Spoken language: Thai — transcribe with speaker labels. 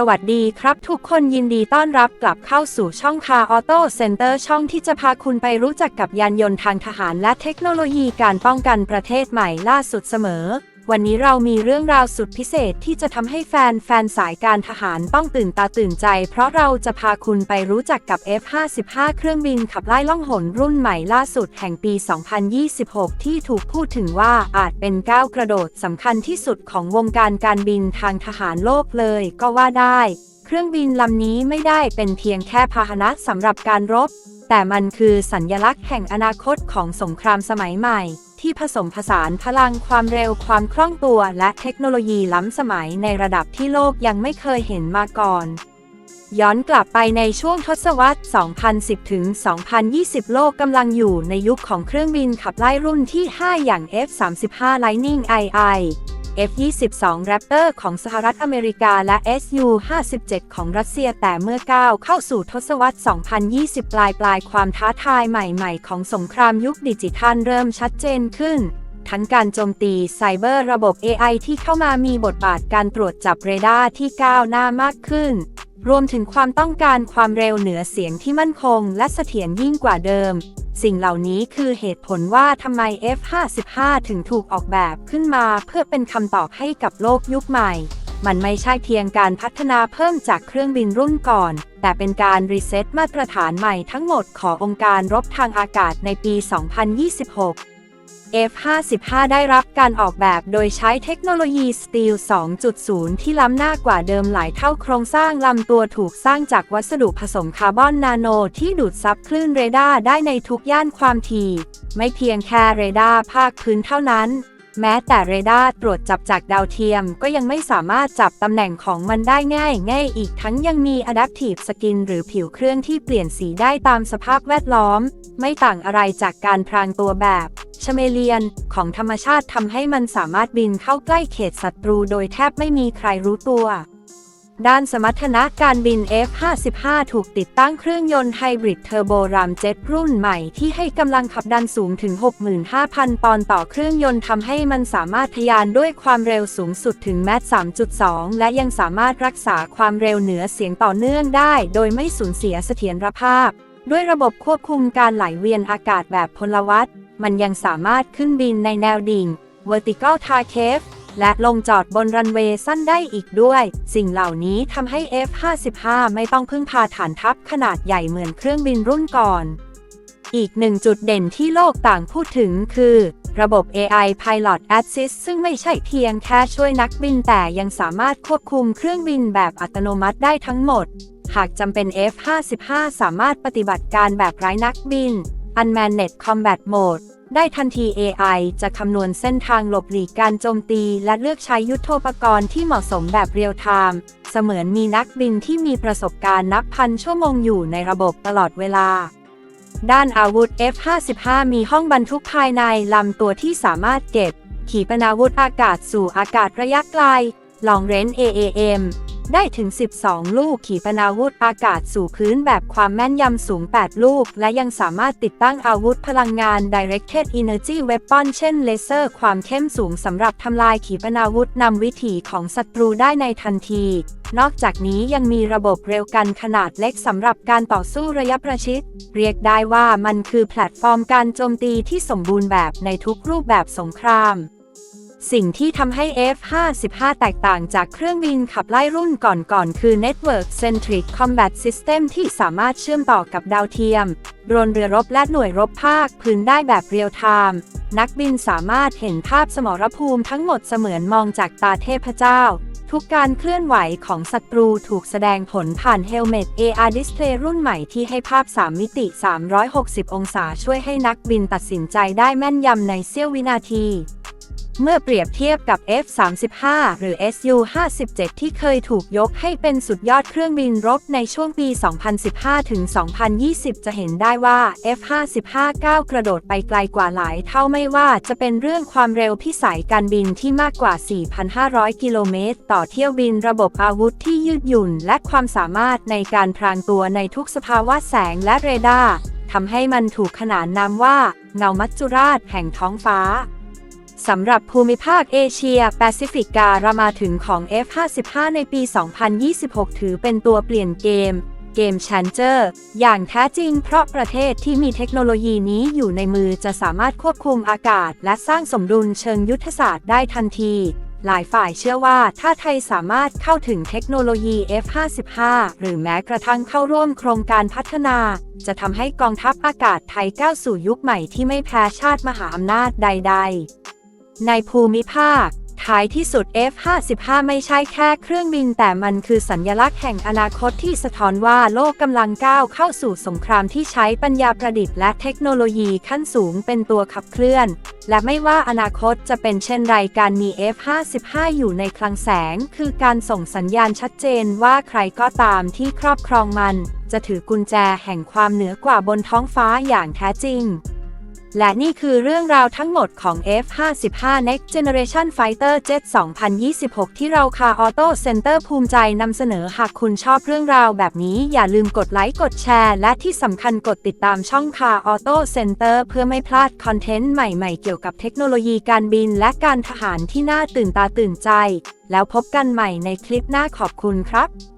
Speaker 1: สวัสดีครับทุกคนยินดีต้อนรับกลับเข้าสู่ช่องคาออโต้เซ็นเตอร์ช่องที่จะพาคุณไปรู้จักกับยานยนต์ทางทหารและเทคโนโลยีการป้องกันประเทศใหม่ล่าสุดเสมอ วันนี้เรามีเรื่องราวสุดพิเศษที่จะทำให้แฟนแฟนสายการทหารต้องตื่นตาตื่นใจ เพราะเราจะพาคุณไปรู้จักกับ F-55 เครื่องบินขับไล่ล่องหนรุ่นใหม่ล่าสุดแห่งปี 2026 ที่ถูกพูดถึงว่าอาจเป็นก้าวกระโดดสำคัญที่สุดของวงการการบินทางทหารโลกเลยก็ว่าได้ เครื่องบินลำนี้ไม่ได้เป็นเพียงแค่พาหนะสำหรับการรบ แต่มันคือสัญญลักษณ์แห่งอนาคตของสงครามสมัยใหม่ ที่ผสมผสานพลังความเร็วความคล่องตัว และเทคโนโลยีล้ำสมัยในระดับที่โลกยังไม่เคยเห็นมาก่อน ย้อนกลับไปในช่วงทศวรรษ 2010 ถึง 2020 โลกกำลังอยู่ในยุคของเครื่องบินขับไล่รุ่นที่ 5 อย่าง F-35 Lightning II F-22 Raptor ของสหรัฐอเมริกาและ Su-57 ของรัสเซียแต่เมื่อก้าวเข้าสู่ทศวรรษ 2020 ปลายปลายความท้าทายใหม่ๆ ของสงครามยุคดิจิทัลเริ่มชัดเจนขึ้น ทั้งการโจมตีไซเบอร์ระบบ AI ที่เข้ามามีบทบาทการตรวจจับเรดาร์ที่ก้าวหน้ามากขึ้น รวมถึงความต้องการความเร็วเหนือเสียงที่มั่นคงและเสถียรยิ่งกว่าเดิม สิ่งเหล่านี้คือเหตุผลว่าทำไม F-55 ถึงถูกออกแบบขึ้นมาเพื่อเป็นคำตอบให้กับโลกยุคใหม่ มันไม่ใช่เพียงการพัฒนาเพิ่มจากเครื่องบินรุ่นก่อน แต่เป็นการรีเซ็ตมาตรฐานใหม่ทั้งหมดขององค์การรบทางอากาศในปี 2026 F-55 ได้รับการออกแบบโดยใช้เทคโนโลยี Steel 2.0 ที่ล้ำหน้ากว่าเดิมหลายเท่าโครงสร้างลำตัวถูกสร้างจากวัสดุผสมคาร์บอนนาโนที่ดูดซับคลื่นเรดาร์ได้ในทุกย่านความถี่ ไม่เพียงแค่เรดาร์ภาคพื้นเท่านั้น แม้แต่เรดาร์ตรวจจับจากดาวเทียมก็ยังไม่สามารถจับตำแหน่งของมันได้ง่ายง่ายอีกทั้งยังมี Adaptive Skin หรือผิวเครื่องที่เปลี่ยนสีได้ตามสภาพแวดล้อม ไม่ต่างอะไรจากการพรางตัวแบบ ชเมเลียน ของธรรมชาติทำให้มันสามารถบินเข้าใกล้เขตศัตรูโดยแทบไม่มีใครรู้ตัว ด้านสมรรถนะการบิน F-55 ถูกติดตั้งเครื่องยนต์ไฮบริดเทอร์โบรามเจ็ตรุ่นใหม่ที่ให้กำลังขับดันสูงถึง 65,000 ปอนด์ต่อเครื่องยนต์ทำให้มันสามารถทะยานด้วยความเร็วสูงสุดถึงแมต3.2 และยังสามารถรักษาความเร็วเหนือเสียงต่อเนื่องได้ โดยไม่สูญเสียเสถียรภาพ ด้วยระบบควบคุมการไหลเวียนอากาศแบบพลวัต มันยังสามารถขึ้นบินในแนวดิ่ง vertical takeoff และลงจอดบนรันเวย์สั้นได้อีกด้วย สิ่งเหล่านี้ทำให้ F-55 ไม่ต้องพึ่งพาฐานทัพขนาดใหญ่เหมือนเครื่องบินรุ่นก่อน อีกหนึ่งจุดเด่นที่โลกต่างพูดถึงคือ ระบบ AI Pilot Assist ซึ่งไม่ใช่เพียงแค่ช่วยนักบินแต่ยังสามารถควบคุมเครื่องบินแบบอัตโนมัติได้ทั้งหมด หากจำเป็น F-55 สามารถปฏิบัติการแบบไร้นักบิน Unmanned Combat Mode ได้ทันที AI จะคำนวณเส้นทางหลบหลีกการโจมตี และเลือกใช้ยุทโธปกรณ์ที่เหมาะสมแบบเรียลไทม์เสมือนมีนักบินที่มีประสบการณ์นับพันชั่วโมงอยู่ในระบบตลอดเวลา ด้านอาวุธ F-55 มีห้องบรรทุกภายในลำตัวที่สามารถเก็บ ขีปนาวุธอากาศสู่อากาศระยะไกล Long Range AAM ได้ถึง 12 ลูกขีปนาวุธอากาศสู่พื้นแบบความแม่นยำสูง 8 ลูก และยังสามารถติดตั้งอาวุธพลังงาน Directed Energy Weapon เช่นเลเซอร์ความเข้มสูงสำหรับทำลายขีปนาวุธนำวิถีของศัตรูได้ในทันที นอกจากนี้ยังมีระบบเร็วกันขนาดเล็กสำหรับการต่อสู้ระยะประชิด เรียกได้ว่ามันคือแพลตฟอร์มการโจมตีที่สมบูรณ์แบบในทุกรูปแบบสงคราม สิ่งที่ทำให้ F-55 แตกต่างจากเครื่องบินขับไล่รุ่นก่อนๆ คือ Network Centric Combat System ที่สามารถเชื่อมต่อกับดาวเทียม โดรนเรือรบและหน่วยรบภาคพื้นได้แบบเรียลไทม์นักบินสามารถเห็นภาพสมรภูมิทั้งหมดเสมือนมองจากตาเทพเจ้า ทุกการเคลื่อนไหวของศัตรูถูกแสดงผลผ่าน Helmet AR Display รุ่นใหม่ที่ให้ภาพ 3 มิติ 360 องศาช่วยให้นักบินตัดสินใจได้แม่นยำในเสี้ยววินาที เมื่อเปรียบเทียบกับ F-35 หรือ Su-57 ที่เคยถูกยกให้เป็นสุดยอดเครื่องบินรบในช่วงปี 2015 ถึง 2020 จะเห็นได้ว่า F-55 ก้าวกระโดดไปไกลกว่าหลายเท่าไม่ว่าจะเป็นเรื่องความเร็วพิสัยการบินที่มากกว่า 4,500 กิโลเมตร ต่อเที่ยวบินระบบอาวุธที่ยืดหยุ่น และความสามารถในการพรางตัวในทุกสภาวะแสงและเรดาร์ทำให้มันถูกขนานนามว่า เงามัจจุราชแห่งท้องฟ้า สำหรับภูมิภาคเอเชียแปซิฟิกการามาถึงของ F55 ในปี 2026 ถือเป็นตัวเปลี่ยนเกม เกม Changer อย่างแท้จริงเพราะประเทศที่มีเทคโนโลยีนี้อยู่ในมือจะสามารถควบคุมอากาศ และสร้างสมดุลเชิงยุทธศาสตร์ได้ทันที หลายฝ่ายเชื่อว่าถ้าไทยสามารถเข้าถึงเทคโนโลยี F55 หรือแม้กระทั่งเข้าร่วมโครงการพัฒนา จะทำให้กองทัพอากาศไทยก้าวสู่ยุคใหม่ที่ไม่แพ้ชาติมหาอำนาจใด ๆ ในภูมิภาค ท้ายที่สุด F55 ไม่ใช่แค่เครื่องบิน แต่มันคือสัญญลักษณ์แห่งอนาคตที่สะท้อนว่าโลกกำลังก้าวเข้าสู่สงครามที่ใช้ปัญญาประดิษฐ์และเทคโนโลยีขั้นสูงเป็นตัวขับเคลื่อน และไม่ว่าอนาคตจะเป็นเช่นไรการมี F55 อยู่ในคลังแสง คือการส่งสัญญาณชัดเจนว่าใครก็ตามที่ครอบครองมัน จะถือกุญแจแห่งความเหนือกว่าบนท้องฟ้าอย่างแท้จริง และนี่คือเรื่องราวทั้งหมดของ F55 Next Generation Fighter Jet 2026 ที่เราคาออโต้เซ็นเตอร์ภูมิใจนำเสนอหากคุณชอบเรื่องราวแบบนี้อย่าลืมกดไลค์กดแชร์ และที่สำคัญกดติดตามช่องคาออโต้เซ็นเตอร์เพื่อไม่พลาดคอนเทนต์ใหม่ๆ เกี่ยวกับเทคโนโลยีการบินและการทหารที่น่าตื่นตาตื่นใจ แล้วพบกันใหม่ในคลิปหน้าขอบคุณครับ